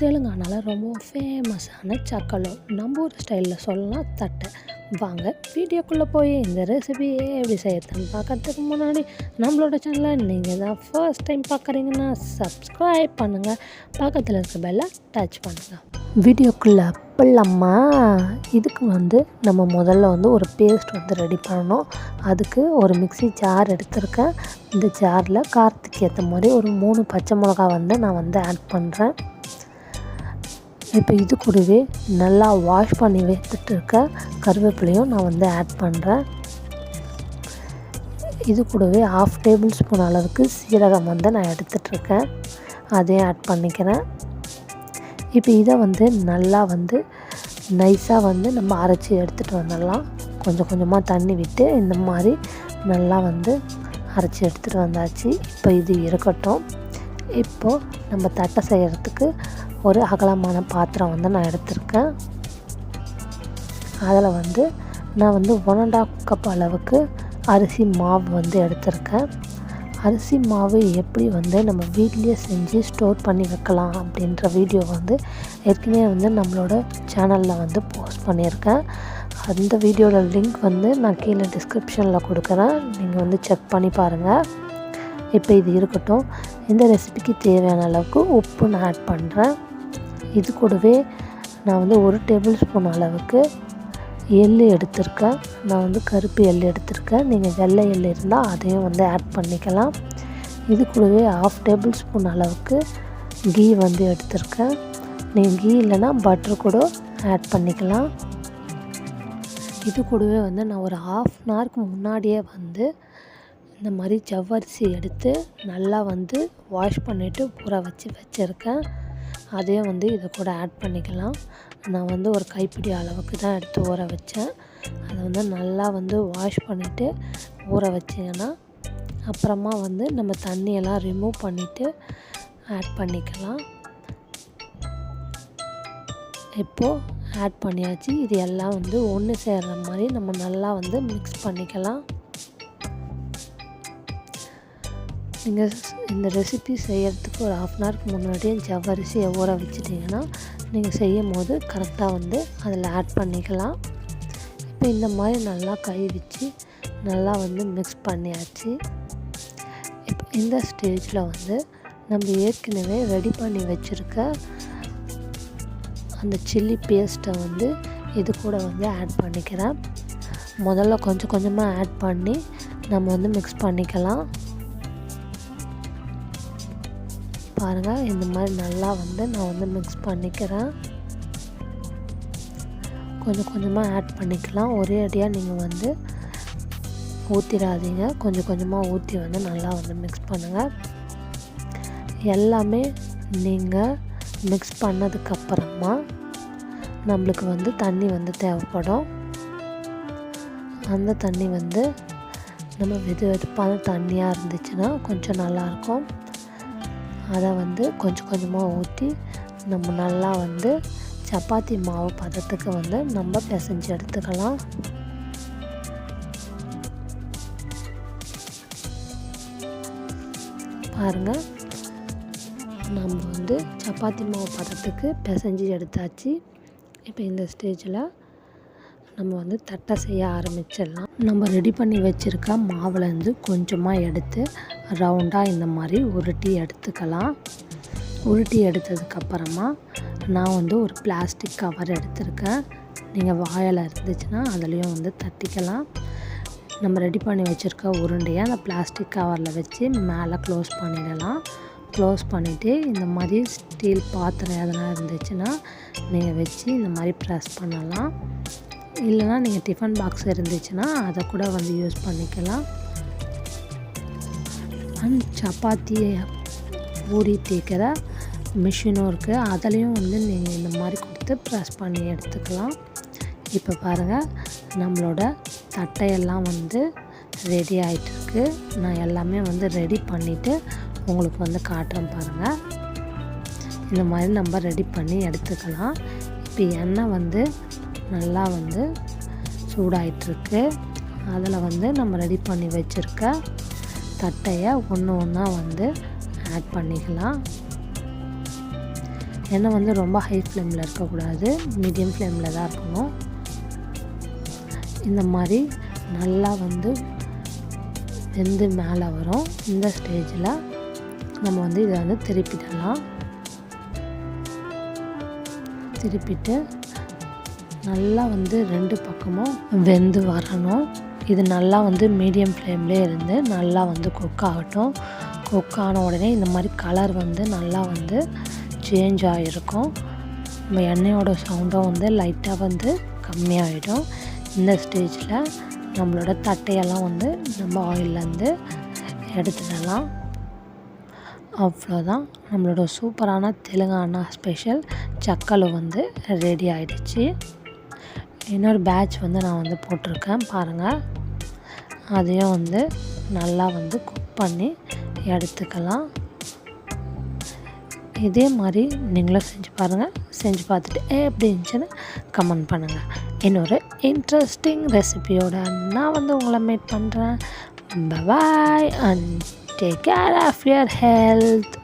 தெலுங்கானாவில் ரொம்ப ஃபேமஸான சக்கலோ நம்ம ஊர் ஸ்டைலில் சொல்லலாம் தட்டை. வாங்க வீடியோக்குள்ளே போய் இந்த ரெசிபியே எப்படி செய்யறதுன்னு பார்க்கறதுக்கு முன்னாடி நம்மளோட சேனலை நீங்கள் தான் ஃபர்ஸ்ட் டைம் பார்க்குறீங்கன்னா சப்ஸ்கிரைப் பண்ணுங்கள் பக்கத்தில் இருக்க பெல்லை டச் பண்ணுங்கள் வீடியோக்குள்ளே போடலாமா இதுக்கு வந்து நம்ம முதல்ல வந்து ஒரு பேஸ்ட் வந்து ரெடி பண்ணணும். அதுக்கு ஒரு மிக்ஸி ஜார் எடுத்திருக்கேன். இந்த ஜாரில் காரத்துக்கு ஏற்ற மாதிரி ஒரு மூணு பச்சை மிளகா வந்து நான் வந்து ஆட் பண்ணுறேன் இப்போ இது கூடவே நல்லா வாஷ் பண்ணி வைத்துட்டு இருக்க கருவேப்பிலையும் நான் வந்து ஆட் பண்ணுறேன் இது கூடவே ஆஃப் டேபிள் ஸ்பூன் அளவுக்கு சீரகம் வந்து நான் எடுத்துகிட்ருக்கேன் அதையும் ஆட் பண்ணிக்கிறேன். இப்போ இதை வந்து நல்லா வந்து நைஸாக வந்து நம்ம அரைச்சி எடுத்துகிட்டு வந்துடலாம். கொஞ்சம் கொஞ்சமாக தண்ணி விட்டு இந்த மாதிரி நல்லா வந்து அரைச்சி எடுத்துகிட்டு வந்தாச்சு. இப்போ இது இருக்கட்டும். இப்போது நம்ம தட்டை செய்கிறதுக்கு ஒரு அகலமான பாத்திரம் வந்து நான் எடுத்திருக்கேன். அதில் வந்து நான் வந்து ஒன் அண்ட் ஆஃப் கப் அளவுக்கு அரிசி மாவு வந்து எடுத்திருக்கேன். அரிசி மாவு எப்படி வந்து நம்ம வீட்லேயே செஞ்சு ஸ்டோர் பண்ணி வைக்கலாம் அப்படின்ற வீடியோ வந்து ஏற்கனவே வந்து நம்மளோட சேனலில் வந்து போஸ்ட் பண்ணியிருக்கேன். அந்த வீடியோட லிங்க் வந்து நான் கீழே டிஸ்கிரிப்ஷனில் கொடுக்குறேன். நீங்கள் வந்து செக் பண்ணி பாருங்கள் இப்போ இது இருக்கட்டும். இந்த ரெசிபிக்கு தேவையான அளவுக்கு உப்பு நான் ஆட் பண்ணுறேன் இது கூடவே நான் வந்து ஒரு டேபிள் ஸ்பூன் அளவுக்கு எள் எடுத்திருக்கேன். நான் வந்து கருப்பு எள் எடுத்திருக்கேன். நீங்கள் வெள்ளை எள் இருந்தால் அதையும் வந்து ஆட் பண்ணிக்கலாம். இது கூடவே ஆஃப் டேபிள் ஸ்பூன் அளவுக்கு கீ வந்து எடுத்திருக்கேன். நீங்கள் கீ இல்லைன்னா பட்டர் கூட ஆட் பண்ணிக்கலாம். இது கூடவே வந்து நான் ஒரு ஆஃப் அன் ஹவருக்கு முன்னாடியே வந்து இந்த மாதிரி ஜவ்வரிசி எடுத்து நல்லா வந்து வாஷ் பண்ணிவிட்டு ஊற வச்சு வச்சுருக்கேன். அதையும் வந்து இதை கூட ஆட் பண்ணிக்கலாம். நான் வந்து ஒரு கைப்பிடி அளவுக்கு தான் எடுத்து ஊற வச்சேன். அதை வந்து நல்லா வந்து வாஷ் பண்ணிவிட்டு ஊற வச்சிங்கன்னா அப்புறமா வந்து நம்ம தண்ணியெல்லாம் ரிமூவ் பண்ணிவிட்டு ஆட் பண்ணிக்கலாம். இப்போது ஆட் பண்ணியாச்சு. இது எல்லாம் வந்து ஒன்று சேர்கிற மாதிரி நம்ம நல்லா வந்து மிக்ஸ் பண்ணிக்கலாம். நீங்கள் இந்த ரெசிபி செய்கிறதுக்கு ஒரு ஆஃப் அன் ஹவருக்கு முன்னாடியே ஜவ்வரிசியை ஊற வச்சிட்டிங்கன்னா நீங்கள் செய்யும் போது கரெக்டாக வந்து அதில் ஆட் பண்ணிக்கலாம். இப்போ இந்த மாதிரி நல்லா கை வச்சு நல்லா வந்து மிக்ஸ் பண்ணியாச்சு. இப்போ இந்த ஸ்டேஜில் வந்து நம்ம ஏற்கனவே ரெடி பண்ணி வச்சுருக்க அந்த சில்லி பேஸ்ட்டை வந்து இது கூட வந்து ஆட் பண்ணிக்கிறேன். முதல்ல கொஞ்சம் கொஞ்சமாக ஆட் பண்ணி நம்ம வந்து மிக்ஸ் பண்ணிக்கலாம். பாருங்கள் இந்த மாதிரி நல்லா வந்து நான் வந்து மிக்ஸ் பண்ணிக்கிறேன். கொஞ்சம் கொஞ்சமாக ஆட் பண்ணிக்கலாம். ஒரே அடியாக நீங்கள் வந்து ஊற்றிடாதீங்க கொஞ்சம் கொஞ்சமாக ஊற்றி வந்து நல்லா வந்து மிக்ஸ் பண்ணுங்கள் எல்லாமே நீங்கள் மிக்ஸ் பண்ணதுக்கப்புறமா நம்மளுக்கு வந்து தண்ணி வந்து தேவைப்படும். அந்த தண்ணி வந்து நம்ம வெது வெதுப்பான தண்ணியாக இருந்துச்சுன்னா கொஞ்சம் நல்லாயிருக்கும் அதை வந்து கொஞ்சம் கொஞ்சமாக ஊற்றி நம்ம நல்லா வந்து சப்பாத்தி மாவு பதத்துக்கு வந்து நம்ம பிசைஞ்சு எடுத்துக்கலாம். பாருங்கள் நம்ம வந்து சப்பாத்தி மாவு பதத்துக்கு பிசைஞ்சு எடுத்தாச்சு. இப்போ இந்த ஸ்டேஜில் நம்ம வந்து தட்டை செய்ய ஆரம்பிச்சிடலாம். நம்ம ரெடி பண்ணி வச்சுருக்க மாவுலேருந்து கொஞ்சமாக எடுத்து ரவுண்டாக இந்த மாதிரி உருட்டி எடுத்துக்கலாம். உருட்டி எடுத்ததுக்கப்புறமா நான் வந்து ஒரு பிளாஸ்டிக் கவர் எடுத்திருக்கேன். நீங்கள் வாயில் இருந்துச்சுன்னா அதுலேயும் வந்து தட்டிக்கலாம். நம்ம ரெடி பண்ணி வச்சுருக்க உருண்டையை அந்த பிளாஸ்டிக் கவரில் வச்சு மேலே க்ளோஸ் பண்ணிடலாம். க்ளோஸ் பண்ணிவிட்டு இந்த மாதிரி ஸ்டீல் பாத்திரம் எதனா இருந்துச்சுன்னா நீங்கள் வச்சு இந்த மாதிரி ப்ரெஸ் பண்ணலாம். இல்லைனா நீங்கள் டிஃபன் பாக்ஸ் இருந்துச்சுன்னா அதை கூட வந்து யூஸ் பண்ணிக்கலாம். அண்ட் சப்பாத்தி ஊறி தேய்க்கிற மிஷினும் இருக்குது அதுலேயும் வந்து நீங்கள் இந்த மாதிரி கொடுத்து ப்ரெஸ் பண்ணி எடுத்துக்கலாம். இப்போ பாருங்கள் நம்மளோட தட்டையெல்லாம் வந்து ரெடி ஆகிட்டுருக்கு நான் எல்லாமே வந்து ரெடி பண்ணிவிட்டு உங்களுக்கு வந்து காட்டுறேன் பாருங்கள் இந்த மாதிரி நம்ம ரெடி பண்ணி எடுத்துக்கலாம். இப்போ எண்ணெய் வந்து நல்லா வந்து சூடாயிட்ருக்கு அதில் வந்து நம்ம ரெடி பண்ணி வச்சுருக்க தட்டையை ஒன்று ஒன்றா வந்து ஆட் பண்ணிக்கலாம். எண்ணெய் வந்து ரொம்ப ஹை ஃப்ளேமில் இருக்கக்கூடாது. மீடியம் ஃப்ளேமில் தான் இருக்கணும். இந்த மாதிரி நல்லா வந்து வெந்து மேலே வரும். இந்த ஸ்டேஜில் நம்ம வந்து இதை வந்து திருப்பிடலாம். திருப்பிட்டு நல்லா வந்து ரெண்டு பக்கமும் வெந்து வரணும். இது நல்லா வந்து மீடியம் ஃப்ளேம்லேயே இருந்து நல்லா வந்து குக் ஆகட்டும். குக் ஆன உடனே இந்த மாதிரி கலர் வந்து நல்லா வந்து சேஞ்ச் ஆகிருக்கும். நம்ம எண்ணெயோட சவுண்டும் வந்து லைட்டாக வந்து கம்மியாகிடும் இந்த ஸ்டேஜில் நம்மளோட தட்டையெல்லாம் வந்து நம்ம ஆயிலேருந்து எடுத்துடலாம். அவ்வளோதான் நம்மளோட சூப்பரான தெலுங்கானா ஸ்பெஷல் சக்கலு வந்து ரெடி ஆகிடுச்சு இன்னொரு பேட்ச் வந்து நான் வந்து போட்டிருக்கேன் பாருங்கள் அதையும் வந்து நல்லா வந்து குக் பண்ணி எடுத்துக்கலாம். இதே மாதிரி நீங்களும் செஞ்சு பாருங்கள் செஞ்சு பார்த்துட்டு எப்படி இருந்துச்சுன்னு கமெண்ட் பண்ணுங்கள் இன்னொரு இன்ட்ரெஸ்டிங் ரெசிபியோட நான் வந்து உங்களை மீட் பண்ணுறேன் bye and take care of your health